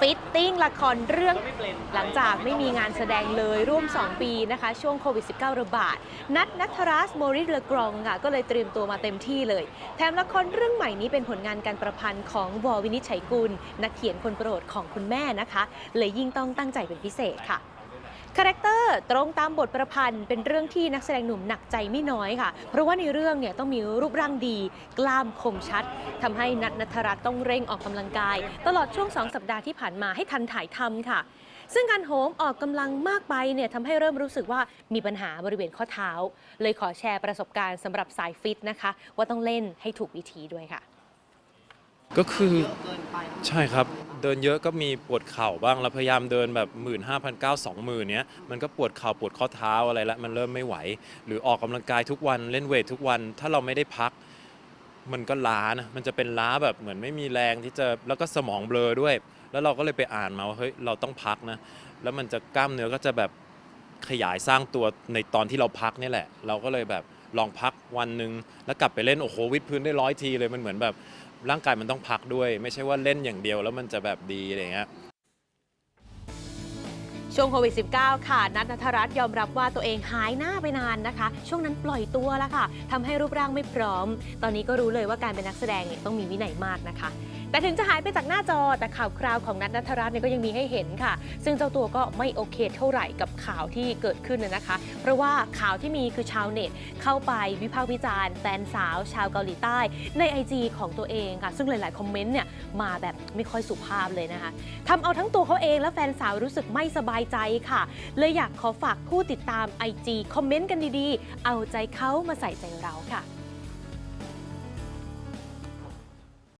ฟิตติ้งละครเรื่องหลังจากไม่มีงานแสดงเลยร่วม 2 ปีนะคะ ช่วงโควิด -19 ระบาด นัทนัทรัสโมริสเลกรองค่ะก็เลยเตรียมตัวมาเต็มที่เลย แถมละครเรื่องใหม่นี้เป็นผลงานการประพันธ์ของวอวินิชัยกุล นักเขียนคนโปรดของคุณแม่นะคะ เลยยิ่งต้องตั้งใจเป็นพิเศษค่ะ คาแรคเตอร์ตรงตามบทประพันธ์เป็นเรื่องที่นักแสดงหนุ่มหนักใจไม่น้อยค่ะ เพราะว่าในเรื่องเนี่ยต้องมีรูปร่างดี กล้ามคมชัดทำให้นัทนัทรัตน์ต้องเร่งออกกำลังกาย ตลอดช่วง 2 สัปดาห์ที่ผ่านมาให้ทันถ่ายทำค่ะ ซึ่งการโหมออกกำลังมากไปเนี่ยทำให้เริ่มรู้สึกว่ามีปัญหาบริเวณข้อเท้า เลยขอแชร์ประสบการณ์สำหรับสายฟิตนะคะ ว่าต้องเล่นให้ถูกวิธีด้วยค่ะ ก็คือใช่ครับ เดินเยอะก็มีปวดเข่าบ้างแล้วพยายามเดินแบบ 1 5 0 0 9 2 0 0 0เนี้ยมันก็ปวดเข่าปวดข้อเท้าอะไรละมันเริ่มไม่ไหว หรือออกกำลังกายทุกวันเล่นเวททุกวันถ้าเราไม่ได้พัก มันก็ล้านะมันจะเป็นล้าแบบเหมือนไม่มีแรงที่จะแล้วก็สมองเบลอด้วย แล้วเราก็เลยไปอ่านมาว่าเฮ้ยเราต้องพักนะแล้วมันจะกล้ามเนื้อก็จะแบบขยายสร้างตัวในตอนที่เราพักนี่แหละ เราก็เลยแบบลองพักวันหนึ่งแล้วกลับไปเล่นโอ้โหวิดพื้นได้ร้อยทีเลยมันเหมือนแบบ ร่างกายมันต้องพักด้วย ไม่ใช่ว่าเล่นอย่างเดียวแล้วมันจะแบบดีอะไรเงี้ยช่วงโควิด -19 ค่ะ นัทนัทรัตน์ยอมรับว่าตัวเองหายหน้าไปนานนะคะ ช่วงนั้นปล่อยตัวแล้วค่ะทำให้รูปร่างไม่พร้อม ตอนนี้ก็รู้เลยว่าการเป็นนักแสดงเนี่ยต้องมีวินัยมากนะคะ แต่ถึงจะหายไปจากหน้าจอแต่ข่าวคราวของนัทนัทรัตน์เนี่ยก็ยังมีให้เห็นค่ะ ซึ่งเจ้าตัวก็ไม่โอเคเท่าไหร่กับข่าวที่เกิดขึ้นนะนะคะ เพราะว่าข่าวที่มีคือชาวเน็ตเข้าไปวิพากษ์วิจารณ์แฟนสาวชาวเกาหลีใต้ใน IG ของตัวเองค่ะ ซึ่งหลาย ๆ คอมเมนต์เนี่ยมาแบบไม่ค่อยสุภาพเลยนะคะทำเอาทั้งตัวเขาเองและแฟนสาวรู้สึกไม่สบายใจค่ะ เลยอยากขอฝากผู้ติดตาม IG คอมเมนต์กันดี ๆ เอาใจเขามาใส่ใจเราค่ะ